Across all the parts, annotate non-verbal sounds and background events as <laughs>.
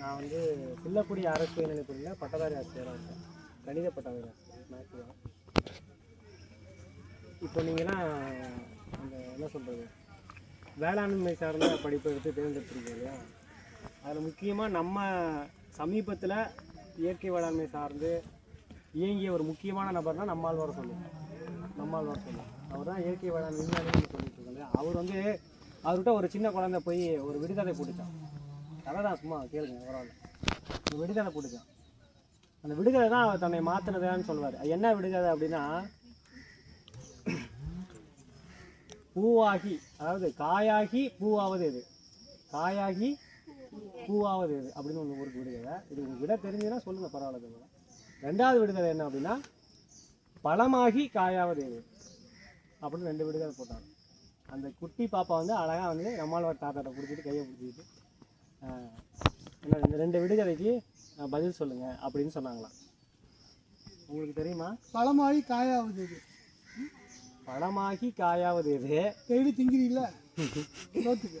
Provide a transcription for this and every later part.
நான் வந்து சில்லக்குடி அரசு உயர்நிலைப்பள்ளியில் பட்டதாரி ஆசிரியராக இருக்கேன். கணித பட்டதாரி ஆசிரியர் மேக்ஸ் தான் இப்போ நீங்கள்லாம் அந்த என்ன சொல்கிறது வேளாண்மை சார்ந்த படிப்பை எடுத்து தேர்ந்தெடுத்துருக்கீங்க இல்லையா? அதில் முக்கியமாக நம்ம சமீபத்தில் இயற்கை வேளாண்மை சார்ந்து இயங்கிய ஒரு முக்கியமான நபர்னா நம்மாழ்வார் சொல்லுவோம் நம்மாழ்வார் சொல்லுவோம் அவர் தான் இயற்கை வேளாண்மை விஞ்ஞானின்னு சொல்லிட்டு இருக்காங்க அவர் வந்து அவர்கிட்ட ஒரு சின்ன குழந்தை போய் ஒரு விடுதலை போட்டுச்சான். கதை தான் சும்மா கேளுங்க பரவாயில்ல. விடுதலை கொடுக்கும். அந்த விடுதலை தான் அவர் தன்னை மாற்றினதான்னு சொல்லுவார் என்ன விடுகதை அப்படின்னா பூவாகி அதாவது காயாகி பூவாவது எது? காயாகி பூவாவது எது? அப்படின்னு ஒன்று ஒரு விடுகதை. இது உங்களுக்கு விட தெரிஞ்சுன்னா சொல்லுங்கள் பரவாயில்ல ரெண்டாவது விடுதலை என்ன அப்படின்னா பழமாகி காயாவது எது? அப்படின்னு ரெண்டு விடுதலை போட்டாங்க. அந்த குட்டி பாப்பா வந்து அழகாக வந்து நம்மளோட தாத்தாட்ட பிடிச்சிட்டு கையை பிடிச்சிக்கிட்டு என்ன இந்த ரெண்டு விடுதலைக்கு ஆஹ், பதில் சொல்லுங்கள் அப்படின்னு சொன்னாங்களாம். உங்களுக்கு தெரியுமா? பழமாகி காயாகுது இது. பழமாகி காயாவது எது டெய்லி திங்கிறீங்களா <laughs> சோத்துக்கு.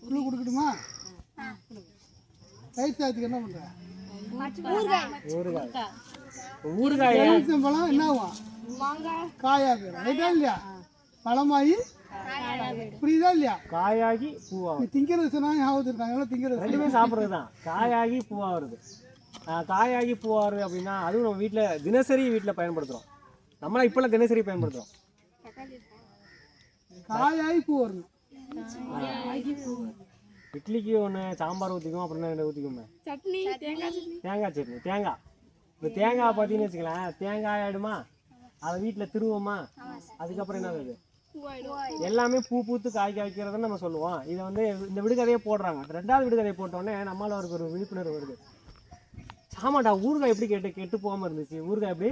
புல்லு கொடுக்கட்டுமா? ரைட் சாயத்துக்கு என்ன பண்ணுற ஊறுகாய். ஊறுகாய். எலுமிச்சம்பழம் என்ன ஆகும் காயாகு ரைட்டா இல்லையா? பழமாகி புரியுதா இல்லையா? காயாகி பூவா நீ திங்கிறது சொன்னா ஞாபகம் இருக்காங்க திங்கிறது ரெண்டுமே சாப்பிட்றது தான். காயாகி பூவா வருது. காயாகி பூவா வருது அப்படின்னா அதுவும் நம்ம வீட்டில் தினசரி வீட்டில் பயன்படுத்துகிறோம் நம்மளாம் இப்போல்லாம் தினசரி பயன்படுத்துகிறோம் காயாகி பூ வரணும் இட்லிக்கு ஒன்று சாம்பார் ஊற்றிக்கும் அப்புறம் என்ன ஊற்றிக்குமே தேங்காய் சட்னி தேங்காய். இப்போ தேங்காய் பார்த்தீங்கன்னு வச்சுக்கலாம் தேங்காய் ஆயிடுமா? அதை வீட்டில் திருவோமா? அதுக்கப்புறம் என்ன ஆகுது? எல்லாமே பூ பூத்து காய் காய்க்கிறதுன்னு நம்ம சொல்லுவோம். இதை வந்து இந்த விடுகதையே போடுறாங்க. ரெண்டாவது விடுகதையை போட்டோடனே நம்மளால அவருக்கு ஒரு விழிப்புணர்வு வருது. ஆமாடா ஊறுகாய் எப்படி கெட்டு கெட்டு போகாமல் இருந்துச்சு? ஊறுகாய் எப்படி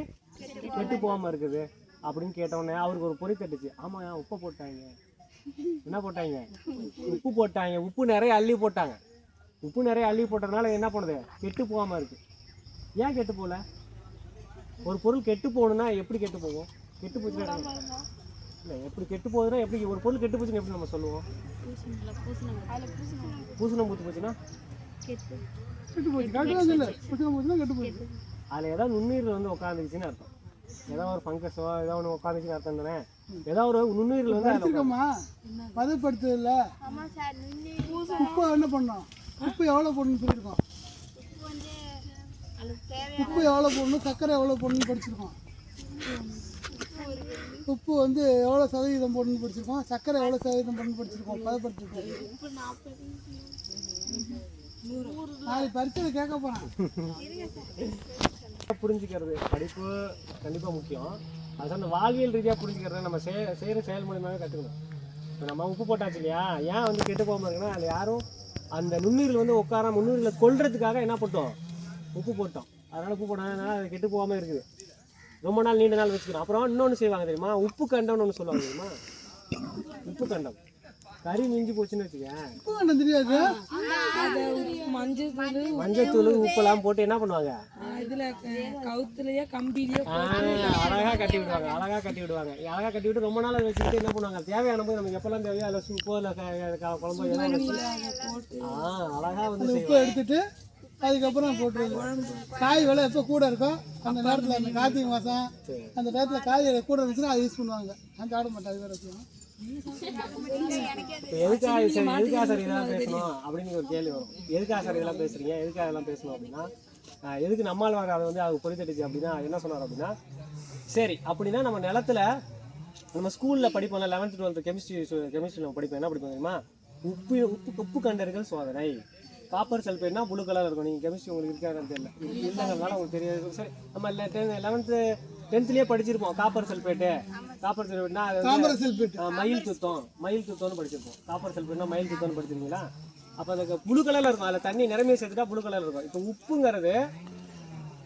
கெட்டு போகாமல் இருக்குது அப்படின்னு கேட்டோடனே அவருக்கு ஒரு பொறி தட்டுச்சு. ஆமாம் உப்பை போட்டாங்க. என்ன போட்டாங்க? உப்பு போட்டாங்க. உப்பு நிறைய அள்ளி போட்டாங்க. உப்பு நிறைய அள்ளி போட்டதுனால என்ன பண்ணுது? கெட்டு போகாமல் இருக்கு. ஏன் கெட்டு போகல? ஒரு பொருள் கெட்டு போகணும்னா எப்படி கெட்டு போகும்? கெட்டு போச்சுன்னா இல்லை எப்படி கெட்டு போகுதுன்னா எப்படி ஒரு பொருள் கெட்டு போச்சுன்னு எப்படி நம்ம சொல்லுவோம்? பூசணம் பூத்து போச்சுன்னா? கெட்டு. போச்சு தான் சொல்லு புத்தகம் போச்சுன்னா கெட்டு போச்சு. அதில் ஏதாவது நுண்ணுயிர்கள் வந்து உட்காந்துச்சுன்னு அர்த்தம். ஏதாவது ஒரு ஃபங்கஸோ ஏதோ ஒன்று உட்காந்துச்சுன்னு அர்த்தம் தானே? ஏதாவது ஒரு நுண்ணுயிர்கள் வந்து படிச்சிருக்கோமா? பதப்படுத்துதில்ல உப்பு என்ன பண்ணோம்? உப்பு எவ்வளோ போடணும்னு சொல்லியிருக்கோம்? உப்பு எவ்வளோ போடணும்? சர்க்கரை எவ்வளோ போடணும்னு படிச்சிருக்கோம். உப்பு வந்து எவ்வளோ சதவீதம் போடணும்னு படிச்சிருக்கோம். சர்க்கரை எவ்வளோ சதவீதம் போடணும்னு படிச்சிருக்கோம். பதப்படுத்திருக்கோம் நாளைக்கு பரீட்சையில் கேட்க போகிறேன் புரிஞ்சுக்கிறது படிப்பு கண்டிப்பாக முக்கியம். அது அந்த வாழ்வியல் ரீதியாக புரிஞ்சுக்கிறத நம்ம செய செய்கிற செயல் மூலியமாகவே கற்றுக்கணும் இப்போ நம்ம உப்பு போட்டாச்சு இல்லையா? ஏன் வந்து கெட்டு போகாமல் அதில் யாரும் அந்த நுண்ணீரில் வந்து உட்கார நுண்ணுயிரில் கொள்றதுக்காக என்ன போட்டோம் உப்பு போட்டோம். அதனால் உப்பு போட்டதுனால அது கெட்டு போகாமல் இருக்குது. ரொம்ப நாள் நீண்ட நாள் வச்சுக்கிறோம். அப்புறம் இன்னொன்று செய்வாங்க தெரியுமா? உப்பு கண்டம்னு ஒன்று சொல்லுவாங்க தெரியுமா? உப்பு கண்டம். கறி மிஞ்சி போச்சுன்னு கண்டம் தெரியாது? மஞ்சள் தூள் மஞ்சத்தூள் உப்பெல்லாம் போட்டு என்ன பண்ணுவாங்க? இதுல கவுத்துலயோ கம்பிலயோ ஆ, அழகா கட்டி விடுவாங்க அழகா கட்டி விடுவாங்க அழகா கட்டி விட்டு ரொம்ப நாள் அதை வச்சுக்கிட்டு என்ன பண்ணுவாங்க? தேவையான போது நமக்கு எப்பெல்லாம் தேவையோ அதில் சூப்போ இல்லை குழம்போ ஆ அழகா வந்து உப்பு செய்வாங்க. எடுத்துட்டு அதுக்கப்புறம் போட்டுருவோம் காய் விலை எப்போ கூட இருக்கோ அந்த நேரத்தில் அந்த கார்த்திகை மாதம் அந்த நேரத்தில் காய் விலை கூட இருந்துச்சுன்னா அதை யூஸ் பண்ணுவாங்க. நான் சாப்பிட மாட்டேன் அது வேறு விஷயம். எதுக்காக சரி எதுக்காக சார் இதெல்லாம் பேசணும் அப்படின்னு ஒரு கேள்வி வரும். எதுக்காக சார் இதெல்லாம் பேசுறீங்க? எதுக்காக இதெல்லாம் பேசணும் அப்படின்னா எதுக்கு நம்மால் வர அதை வந்து அது பொறித்தட்டுச்சு அப்படின்னா என்ன சொன்னார் அப்படின்னா சரி அப்படின்னா நம்ம நிலத்துல நம்ம ஸ்கூலில் படிப்போம்ல லெவன்த் டுவெல்த் கெமிஸ்ட்ரி கெமிஸ்ட்ரி நம்ம படிப்போம். என்ன படிப்போம் தெரியுமா? உப்பு உப்பு உப்பு கண்டறிகள் சோதனை. காப்பர் சல்பேட்னா ப்ளூ கலர் இருக்கும். நீங்கள் கெமிஸ்ட்ரி உங்களுக்கு இருக்காதுன்னு தெரியல. இல்லைங்கிறதுனால உங்களுக்கு தெரியாது. சரி நம்ம லெவன்த்து டென்த்லேயே படிச்சிருப்போம் காப்பர் சல்பேட்டு காப்பர் சல்பேட்னா அது மயில் துத்தம். மயில் துத்தம்னு படிச்சிருப்போம். காப்பர் சல்பேட்னா மயில் துத்தம்னு படிச்சிருக்கீங்களா? அப்போ அதுக்கு புழு கலரில் இருக்கும். அதில் தண்ணி நிறமையை சேர்த்துட்டா புழு கலர் இருக்கும். இப்போ உப்புங்கிறது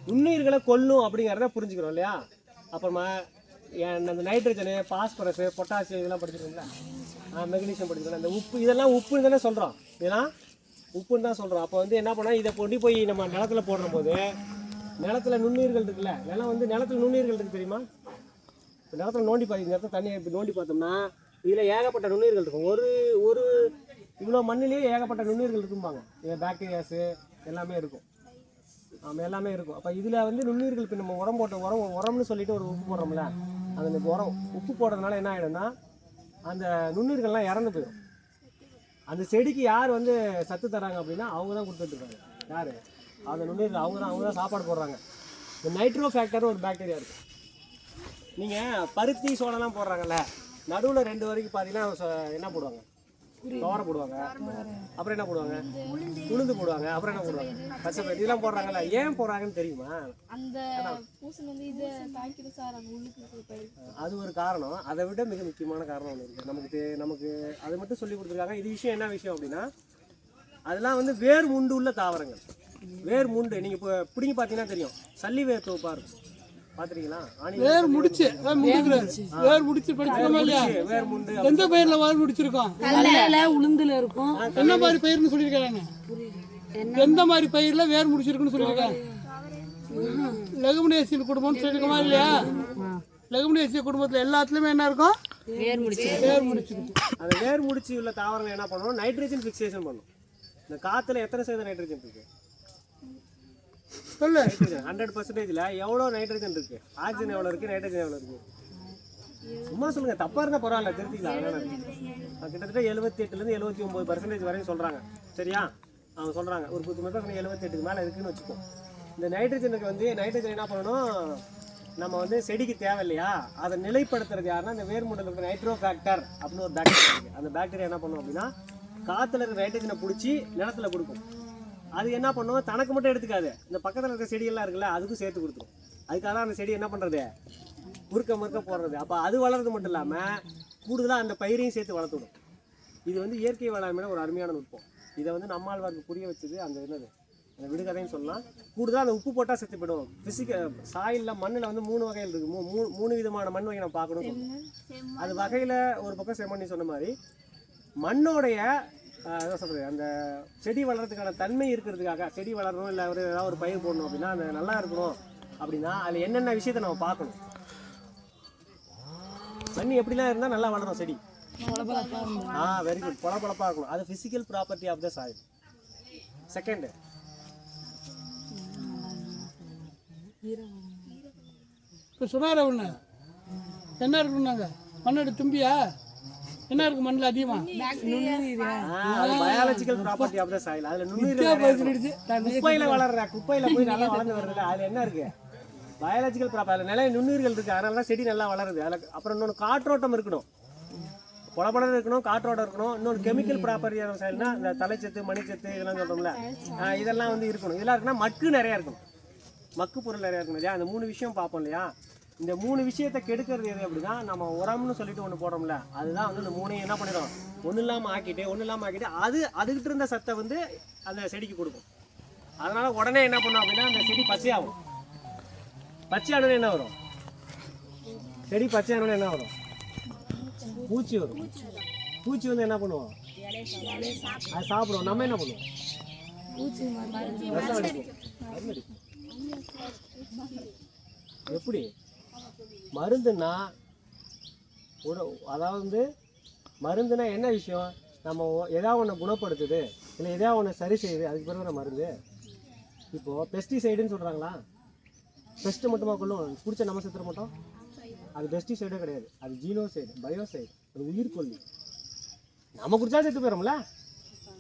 நுண்ணுயிர்களை கொல்லும் அப்படிங்கிறத புரிஞ்சுக்கிறோம் இல்லையா? அப்புறமா என் அந்த நைட்ரஜனு பாஸ்பரஸு பொட்டாசியம் இதெல்லாம் படிச்சிருக்கீங்களா? மெக்னீசியம் படிச்சிருக்கோம் அந்த உப்பு இதெல்லாம் உப்புன்னு தானே சொல்கிறோம் இதெல்லாம் உப்புன்னு தான் சொல்கிறோம் அப்போ வந்து என்ன பண்ணால் இதை கொண்டு போய் நம்ம நிலத்துல போடுற போது நிலத்துல நுண்ணுயிர்கள் இருக்குல்ல நிலம் வந்து நிலத்துல நுண்ணுயிர்கள் இருக்குது தெரியுமா? இப்போ நிலத்துல நோண்டி பார்த்து இந்த இடத்துல தண்ணியை இப்போ நோண்டி பார்த்தோம்னா இதில் ஏகப்பட்ட நுண்ணுயிர்கள் இருக்கும். ஒரு ஒரு இவ்வளோ மண்ணிலேயே ஏகப்பட்ட நுண்ணுயிர்கள் இருக்கும்பாங்க. பாக்டீரியாஸு எல்லாமே இருக்கும். ஆமாம் எல்லாமே இருக்கும். அப்போ இதில் வந்து நுண்ணுயிர்கள் இப்போ நம்ம உரம் போட்ட உரம் உரம்னு சொல்லிட்டு ஒரு உப்பு போடுறோம்ல அந்த உரம் உப்பு போடுறதுனால என்ன ஆகிடும்னா அந்த நுண்ணுயிர்கள்லாம் இறந்து போயிடும். அந்த செடிக்கு யார் வந்து சத்து தராங்க அப்படின்னா அவங்க தான் கொடுத்துட்ருக்காங்க யார்? அந்த நுண்ணுயிர்கள் அவங்க தான் அவங்க தான் சாப்பாடு போடுறாங்க. இந்த நைட்ரோ ஃபேக்டர்னு ஒரு பாக்டீரியா இருக்குது நீங்கள் பருத்தி சோளம்லாம் போடுறாங்கல்ல நடுவில் ரெண்டு வரைக்கும் பார்த்தீங்கன்னா என்ன போடுவாங்க? துவரை போடுவாங்க. அப்புறம் என்ன போடுவாங்க? உளுந்து. போடுவாங்க. அப்புறம் என்ன போடுவாங்க? பச்சை இதெல்லாம் போடுறாங்கல்ல. ஏன் போடுறாங்கன்னு தெரியுமா? அது ஒரு காரணம். அதை விட மிக முக்கியமான காரணம் ஒன்று இருக்குது நமக்கு நமக்கு அது மட்டும் சொல்லி கொடுத்துருக்காங்க. இது விஷயம் என்ன விஷயம் அப்படின்னா அதெல்லாம் வந்து வேர் முண்டு உள்ள தாவரங்கள். வேர் முண்டு நீங்கள் இப்போ பிடிங்கி பார்த்தீங்கன்னா தெரியும். சல்லி வேர் தோப்பா இருக்கும். பார்த்துருக்கீங்களா? ஆணி வேர் முடிச்சு. வேர் முடிச்சு படிச்சிருக்கோமா இல்லையா? வேர் முண்டு எந்த பயிரில் வேர் முடிச்சிருக்கோம்? உளுந்துல இருக்கும். என்ன மாதிரி பயிர்னு சொல்லியிருக்காங்க? எந்த மாதிரி பயிரில் வேர் முடிச்சிருக்குன்னு சொல்லியிருக்காங்க? லெகுமினேசியன் குடும்பம்னு சொல்லியிருக்கோமா இல்லையா? லெகுமினேசிய குடும்பத்தில் எல்லாத்துலேயுமே என்ன இருக்கும்? வேர் முடிச்சு. வேர் முடிச்சிருக்கும் அந்த வேர் முடிச்சு உள்ள தாவரங்கள் என்ன பண்ணணும்? நைட்ரஜன் ஃபிக்சேஷன் பண்ணும் இந்த காற்றுல எத்தனை சதவீதம் நைட்ரஜன் இருக்கு? சொல்லு. ஹண்ட்ரட் பர்சன்டேஜில் எவ்வளோ நைட்ரஜன் இருக்கு? ஆக்சிஜன் எவ்வளோ இருக்கு? நைட்ரஜன் எவ்வளோ இருக்கு? சும்மா சொல்லுங்க. தப்பா இருந்தா பரவாயில்ல. திருத்திக்கலாம். கிட்டத்தட்ட எழுபத்தி எட்டுலேருந்து எழுபத்தி ஒம்பது பர்சன்டேஜ் வரையும் சொல்றாங்க. சரியா? அவங்க சொல்றாங்க. ஒரு பத்து மட்டும் எழுபத்தி எட்டுக்கு மேலே இருக்குன்னு வச்சுக்கோ. இந்த நைட்ரஜனுக்கு வந்து நைட்ரஜன் என்ன பண்ணணும்? நம்ம வந்து செடிக்கு தேவை இல்லையா அதை நிலைப்படுத்துறது யாருன்னா இந்த வேர்முடல் இருக்கிற நைட்ரோ ஃபேக்டர் அப்படின்னு ஒரு பேக்டீரியா இருக்கு. அந்த பேக்டீரியா என்ன பண்ணும் அப்படின்னா காற்றுல இருக்கிற நைட்ரஜனை பிடிச்சி நிலத்துல கொடுக்கும். அது என்ன பண்ணும்? தனக்கு மட்டும் எடுத்துக்காது. இந்த பக்கத்தில் இருக்கிற செடியெல்லாம் இருக்குல்ல அதுக்கும் சேர்த்து கொடுத்துரும். அதுக்காக தான் அந்த செடி என்ன பண்ணுறது முறுக்க முறுக்க போடுறது. அப்போ அது வளர்றது மட்டும் இல்லாமல் கூடுதலாக அந்த பயிரையும் சேர்த்து வளர்த்துடும் இது வந்து இயற்கை வேளாண்மையில ஒரு அருமையான நுட்பம். இதை வந்து நம்மாழ்வாருக்கு புரிய வச்சது அந்த என்னது அந்த விடுகதைன்னு சொல்லலாம் கூடுதலாக அந்த உப்பு போட்டால் செத்து போயிடும் ஃபிசிக்கல் சாயிலில் மண்ணில் வந்து மூணு வகைகள் இருக்குது மூ மூ- மூணு விதமான மண் வகை நம்ம பார்க்கணும். அது வகையில் ஒரு பக்கம் செம்மண்ணி சொன்ன மாதிரி மண்ணோடைய என்ன சொல்கிறது அந்த செடி வளர்றதுக்கான தன்மை இருக்கிறதுக்காக செடி வளரணும் இல்லை ஒரு ஏதாவது ஒரு பயிர் போடணும் அப்படின்னா அந்த நல்லா இருக்கணும் அப்படின்னா அதில் என்னென்ன விஷயத்தை நம்ம பார்க்கணும்? தண்ணி எப்படிலாம் இருந்தால் நல்லா வளரும் செடி? ஆ வெரி குட் பொல பொலப்பாக இருக்கணும். அது physical property of the soil second இப்போ சொன்னார் ஒன்று என்ன இருக்குன்னாங்க மண்ணோட தும்பியா? என்ன இருக்கு மண்ணில் அதிகமாக அது biological property of the soil. அதில் நுண்ணுயிர்கள் குப்பையில் வளர்ற குப்பையில் போய் நல்லா <laughs> வளர்ந்து வருதுல்ல அதில் என்ன இருக்கு? பயாலஜிக்கல் ப்ராப்பர் அதில் நிறைய நுண்ணுயிர்கள் இருக்குது அதனால தான் செடி நல்லா வளருது. அதில் அப்புறம் இன்னொன்று காற்றோட்டம் இருக்கணும். புலப்படம் இருக்கணும் காற்றோட்டம் இருக்கணும். இன்னொரு கெமிக்கல் ப்ராப்பர்ட்டியான சைடுனா இந்த தலைச்சத்து மணிச்சத்து இதெல்லாம் சொல்கிறோம்ல இதெல்லாம் வந்து இருக்கணும். இதெல்லாம் இருக்குன்னா மக்கு நிறையா இருக்கணும் மக்கு பொருள் நிறையா இருக்கணும் இல்லையா? அந்த மூணு விஷயம் பார்ப்போம் இல்லையா? இந்த மூணு விஷயத்தை கெடுக்கிறது எது அப்படின்னா நம்ம உரம்னு சொல்லிட்டு ஒன்று போடுறோம்ல அதுதான் வந்து இந்த மூணையும் என்ன பண்ணிடும்? ஒன்றும் இல்லாமல் ஆக்கிட்டு ஒன்றும் இல்லாமல் ஆக்கிட்டு அது அதுக்கிட்ட இருந்த சத்தை வந்து அந்த செடிக்கு கொடுக்கும். அதனால உடனே என்ன பண்ணும் அப்படின்னா அந்த செடி பச்சையாகும். பச்சையானது என்ன வரும்? செடி பச்சையானது என்ன வரும்? பூச்சி வரும். பூச்சி வந்து என்ன பண்ணுவோம்? அது சாப்பிடுவோம் நம்ம என்ன பண்ணுவோம்? எப்படி? மருந்துன்னா உட- அதாவது மருந்துனா என்ன விஷயம்? நம்ம எதாவது ஒன்று குணப்படுத்துது இல்லை எதாவது ஒன்று சரி செய்யுது அதுக்கு பிறகு தானே மருந்து? இப்போது பெஸ்டிசைடுன்னு சொல்கிறாங்களா பெஸ்ட்டு மட்டுமா கொள்ளும்? பிடிச்ச நம்ம செத்துற மட்டும்? அது பெஸ்டிசைடே கிடையாது. அது ஜீனோசைடு பயோசைடு அது உயிர்கொல்லி. நம்ம குடிச்சா செத்து போயிடும்ல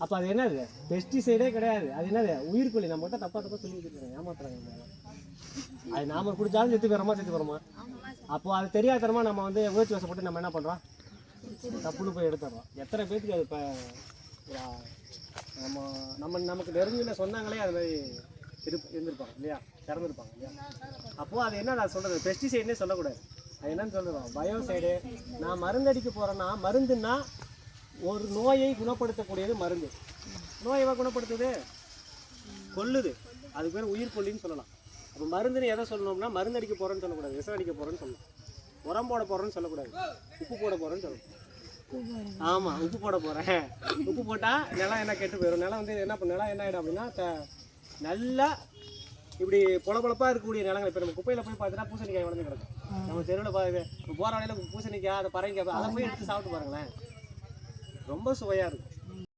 அப்போ அது என்னது? பெஸ்டிசைடே கிடையாது. அது என்னது? உயிர்கொல்லி நம்ம மட்டும் தப்பாக தப்பாக சொல்லி வச்சுருக்காங்க. ஏமாத்துறாங்க அது நாம குடிச்சாலும் செத்து போயிடுறோமா? செத்து போகிறோமா அப்போ அது தெரியாதனமா நம்ம வந்து உணர்ச்சி வசப்பட்டு நம்ம என்ன பண்ணுறோம் தப்புன்னு போய் எடுத்துடுறோம். எத்தனை பேத்துக்கு அது இப்போ நம்ம நம்ம நமக்கு நெருங்கின சொன்னாங்களே அது மாதிரி இரு இருந்திருப்பாங்க இல்லையா? திறந்துருப்பாங்க இல்லையா? அப்போது அது என்ன நான் சொல்கிறது பெஸ்டிசைடுனே சொல்லக்கூடாது. அது என்னன்னு சொல்லுறோம் பயோசைடு நான் மருந்தடிக்க போகிறேன்னா மருந்துன்னா ஒரு நோயை குணப்படுத்தக்கூடியது மருந்து. நோயவா குணப்படுத்துது? கொல்லுது. அது பேர் உயிர் கொல்லின்னு சொல்லலாம். அப்போ மருந்துன்னு எதை சொல்லணும்னா மருந்து அடிக்க போகிறேன்னு சொல்லக்கூடாது விஷம் அடிக்க போகிறேன்னு சொல்லணும். உரம் போட போகிறேன்னு சொல்லக்கூடாது. உப்பு போட போகிறேன்னு சொல்லணும். ஆமாம் உப்பு போட போகிறேன் உப்பு போட்டால் நிலம் என்ன கெட்டு போயிடும் நிலம் வந்து என்ன பண்ண நிலம் என்ன ஆகிடும் அப்படின்னா நல்லா இப்படி பொலப்பொலப்பா இருக்கக்கூடிய நிலங்கள். இப்போ நம்ம குப்பையில் போய் பார்த்தீங்கன்னா பூசணிக்காய் வளர்ந்து கிடக்கும். நம்ம தெருவில் போகிற வழியில் பூசணிக்காய் அதை பறவைக்காய் அதை போய் எடுத்து சாப்பிட்டு பாருங்களேன். ரொம்ப சுவையாக இருக்கும்.